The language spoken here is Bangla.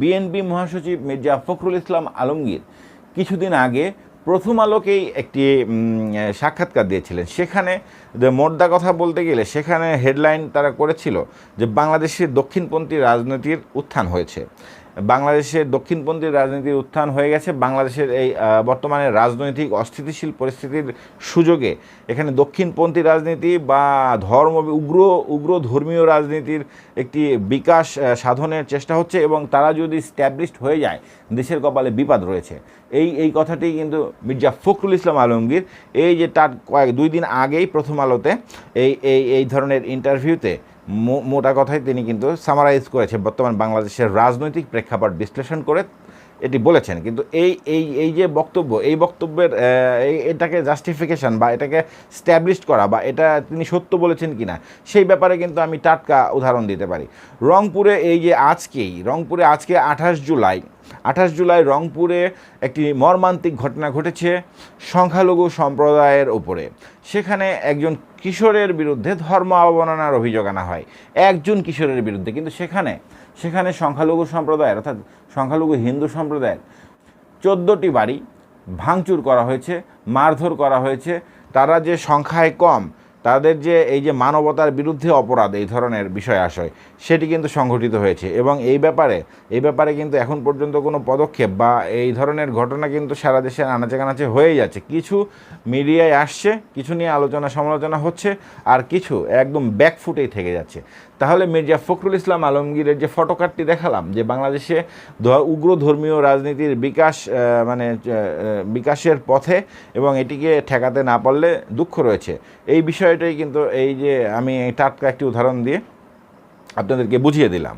বিএনপি মহাসচিব মির্জা ফখরুল ইসলাম আলমগীর কিছুদিন আগে প্রথম আলোকেই একটি সাক্ষাৎকার দিয়েছিলেন। সেখানে যে মোর্দা কথা বলতে গেলে সেখানে হেডলাইন তারা করেছিল যে বাংলাদেশের দক্ষিণপন্থী রাজনীতির উত্থান হয়েছে। বাংলাদেশের দক্ষিণপন্থী রাজনীতির উত্থান হয়ে গেছে। বাংলাদেশের এই বর্তমানে রাজনৈতিক অস্থিতিশীল পরিস্থিতির সুযোগে এখানে দক্ষিণপন্থী রাজনীতি বা ধর্ম, উগ্র উগ্র ধর্মীয় রাজনীতির একটি বিকাশ সাধনের চেষ্টা হচ্ছে এবং তারা যদি স্ট্যাবলিশড হয়ে যায়, দেশের কপালে বিপদ রয়েছে। এই এই কথাটি কিন্তু মির্জা ফখরুল ইসলাম আলমগীর এই যে তার কয়েক, দুই দিন আগেই প্রথম আলোতে এই এই এই ধরনের ইন্টারভিউতে মোটা কথাই তিনি কিন্তু সামারাইজ করেছে বর্তমান বাংলাদেশের রাজনৈতিক প্রেক্ষাপট বিশ্লেষণ করে এটি বলেছেন। কিন্তু এই এই এই যে বক্তব্য, এই বক্তব্যের এটাকে জাস্টিফিকেশন বা এটাকে স্ট্যাবলিশড করা বা এটা তিনি সত্য বলেছেন কি না সেই ব্যাপারে কিন্তু আমি টাটকা উদাহরণ দিতে পারি। রংপুরে এই যে আজকেই, রংপুরে আজকে আঠাশ জুলাই আঠাশ জুলাই রংপুরে একটি মর্মান্তিক ঘটনা ঘটেছে সংখ্যালঘু সম্প্রদায়ের ওপরে সেখানে একজন কিশোরের বিরুদ্ধে ধর্ম অবমাননার অভিযোগ আনা হয়। একজন কিশোরের বিরুদ্ধে, কিন্তু সেখানে সেখানে সংখ্যালঘু সম্প্রদায়ের, অর্থাৎ সংখ্যালঘু হিন্দু সম্প্রদায়ের চোদ্দোটি বাড়ি ভাঙচুর করা হয়েছে, মারধর করা হয়েছে। তারা যে সংখ্যায় কম। তাদের যে এই যে মানবতার বিরুদ্ধে অপরাধ, এই ধরনের বিষয় আশয়, সেটি কিন্তু সংঘটিত হয়েছে। এবং এই ব্যাপারে এই ব্যাপারে কিন্তু এখন পর্যন্ত কোনো পদক্ষেপ বা এই ধরনের ঘটনা কিন্তু সারা দেশের আনাচে কানাচে হয়েই যাচ্ছে। কিছু মিডিয়ায় আসছে, কিছু নিয়ে আলোচনা সমালোচনা হচ্ছে, আর কিছু একদম ব্যাকফুটেই থেকে যাচ্ছে। তাহলে মির্জা ফখরুল ইসলাম আলমগীরের যে ফটোকার্ডটি দেখালাম, যে বাংলাদেশে উগ্র ধর্মীয় রাজনীতির বিকাশ মানে বিকাশের পথে এবং এটিকে ঠেকাতে না পারলে দুঃখ রয়েছে। এই বিষয়টাই কিন্তু এই যে আমি টাটকা একটি উদাহরণ দিয়ে আপনাদেরকে বুঝিয়ে দিলাম।